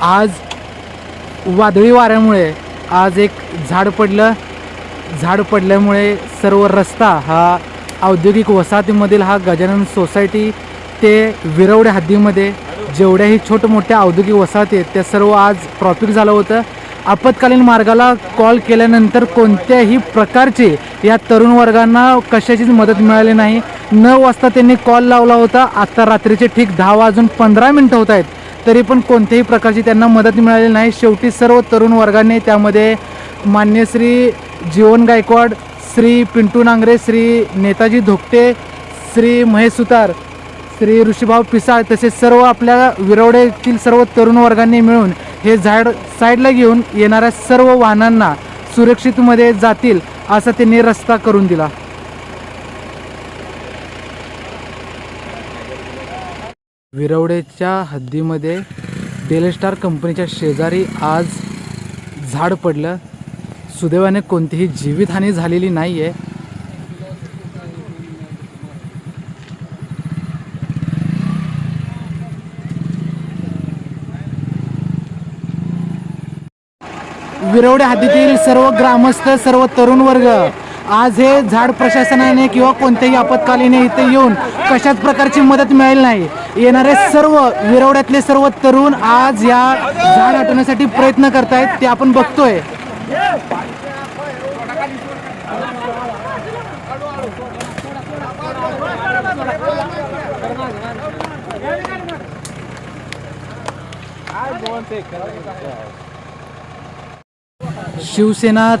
आज वादळी वाऱ्यामुळे आज एक झाड पडलं. झाड पडल्यामुळे सर्व रस्ता हा औद्योगिक वसाहतीमधील हा गजानन सोसायटी ते विरवडे हद्दीमध्ये जेवढ्याही छोटमोठ्या औद्योगिक वसाहती आहेत त्या सर्व आज ट्रॉफिक झालं होतं. आपत्कालीन मार्गाला कॉल केल्यानंतर कोणत्याही प्रकारचे या तरुण वर्गांना कशाचीच मदत मिळाली नाही. नऊ वाजता त्यांनी कॉल लावला होता. आत्ता रात्रीचे ठीक दहा वाजून पंधरा मिनटं होत आहेत. तरी पण कोणत्याही प्रकारची त्यांना मदत मिळाली नाही. शेवटी सर्व तरुण वर्गाने त्यामध्ये मान्य श्री जीवन गायकवाड श्री पिंटू नांगरे श्री नेताजी धोकटे श्री महेश सुतार श्री ऋषीभाव पिसाळ तसेच सर्व आपल्या विरवड्यातील सर्व तरुण वर्गांनी मिळून हे झाड साईडला घेऊन येणाऱ्या सर्व वाहनांना सुरक्षितमध्ये जातील असा त्यांनी रस्ता करून दिला. विरवडेच्या हद्दीमध्ये डेलस्टार कंपनीच्या शेजारी आज झाड पडलं. सुदैवाने कोणतीही जीवितहानी झालेली नाही आहे विरवडे हद्दीतील सर्व ग्रामस्थ सर्व तरुण वर्ग आज हे झाड प्रशासनाने किंवा कोणत्याही आपत्कालीने इथे येऊन कशाच प्रकारची मदत मिळेल नाही. येणारे सर्व विरवड्यातले सर्व तरुण आज या झाड हटवण्यासाठी प्रयत्न करतायत ते आपण बघतोय. शिवसेना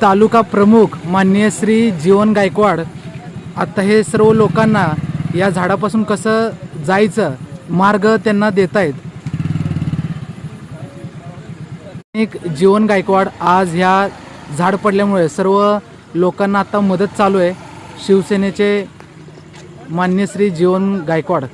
तालुका प्रमुख माननीय श्री जीवन गायकवाड आत्ता हे सर्व लोकांना या झाडापासून कसं जायचं मार्ग त्यांना देत आहेत एक जीवन गायकवाड आज ह्या झाड पडल्यामुळे सर्व लोकांना आता मदत चालू आहे. शिवसेनेचे मान्य श्री जीवन गायकवाड.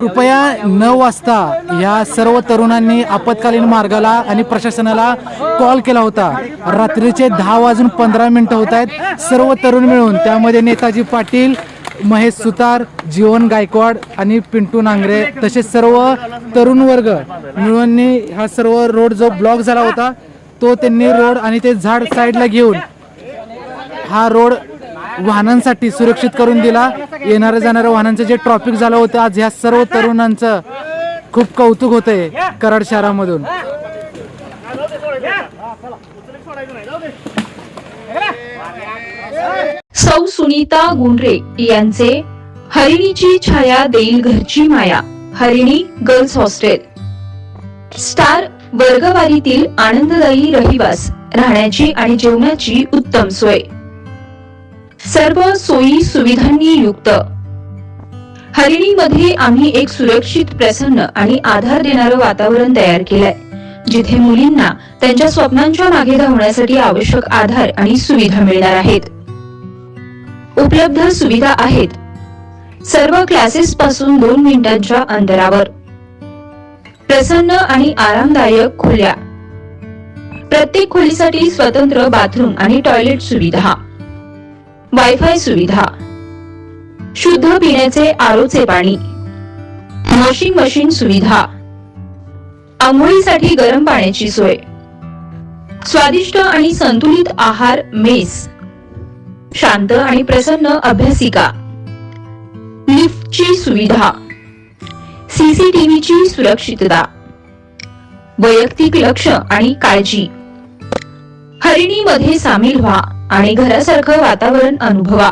कृपया नऊ वाजता या सर्व तरुणांनी आपत्कालीन मार्गाला आणि प्रशासनाला कॉल केला होता. रात्रीचे दहा वाजून पंधरा मिनिटं होत आहेत. सर्व तरुण मिळून त्यामध्ये नेताजी पाटील महेश सुतार जीवन गायकवाड आणि पिंटू नांगरे तसेच सर्व तरुण वर्ग मिळून हा सर्व रोड जो ब्लॉक झाला होता तो त्यांनी रोड आणि ते झाड साईडला घेऊन हा रोड वाहनांसाठी सुरक्षित करून दिला. येणाऱ्या जाणाऱ्या वाहनांचं जे ट्रॉफिक झालं होतं आज ह्या सर्व तरुणांचं खूप कौतुक होतंय कराड शहरामधून. सौ सुनीता गुंडरे यांचे हरिणीची छाया देईल घरची माया हरिणी गर्ल्स हॉस्टेल. स्टार वर्गवारीतील आनंददायी रहिवास राहण्याची आणि जेवणाची उत्तम सोय. सर्व सोयी सुविधांनी युक्त. हरिणीमध्ये आम्ही एक सुरक्षित प्रसन्न आणि आधार देणारं वातावरण तयार केलंय जिथे मुलींना त्यांच्या स्वप्नांच्या मागे धावण्यासाठी आवश्यक आधार आणि सुविधा मिळणार आहेत. उपलब्ध सुविधा आहेत. सर्व क्लासेस पासून दोन मिनिटांच्या अंतरावर. प्रसन्न आणि आरामदायक खोल्या. प्रत्येक खोलीसाठी स्वतंत्र बाथरूम आणि टॉयलेट सुविधा. वायफाय सुविधा. शुद्ध पिण्याचे आरोचे पाणी. वॉशिंग मशीन सुविधा. आंघोळीसाठी गरम पाण्याची सोय. स्वादिष्ट आणि संतुलित आहार मेस. शांत आणि प्रसन्न अभ्यासिका. लिफ्टची सुविधा. सीसीटीव्हीची सुरक्षितता. वैयक्तिक लक्ष आणि काळजी. हरिणीमध्ये सामील व्हा. आणि घरासारखं वातावरण अनुभवा.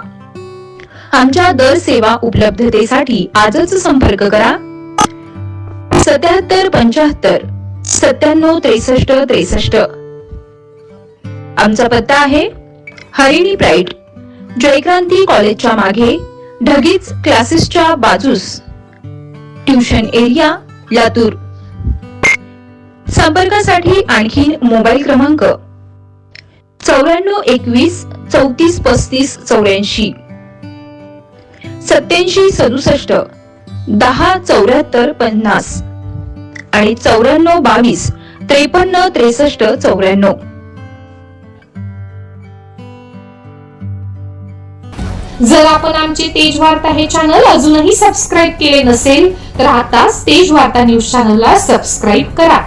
आमच्या दर सेवा उपलब्धतेसाठी आजच संपर्क करा. सत्याहत्तर पंच्याहत्तर सत्त्याण्णव त्रेसष्ट त्रेसष्ट. आमचा पत्ता आहे हरिणी प्राईड जयक्रांती कॉलेजच्या मागे ढगीच क्लासेसच्या बाजूस. Tuition area Latur. संपर्कासाठी आणखीन मोबाईल क्रमांक चौऱ्याण्णव एकवीस चौतीस पस्तीस चौऱ्याऐंशी. सत्याऐंशी सदुसष्ट दहा चौऱ्याहत्तर पन्नास आणि चौऱ्याण्णव बावीस त्रेपन्न त्रेसष्ट चौऱ्याण्णव. जर आपण आमचे तेज वार्ता हे चॅनल अजूनही सबस्क्राईब केले नसेल तर आताच तेज वार्ता न्यूज चॅनलला सबस्क्राईब करा.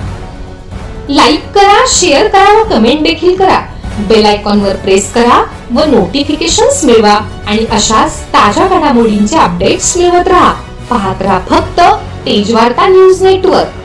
लाईक करा शेअर करा व कमेंट देखील करा. बेल आयकॉन वर प्रेस करा व नोटिफिकेशन्स मिळवा आणि अशाच ताज्या घडामोडींचे अपडेट्स मिळवत राहा. पाहत राहा फक्त तेजवार्ता न्यूज नेटवर्क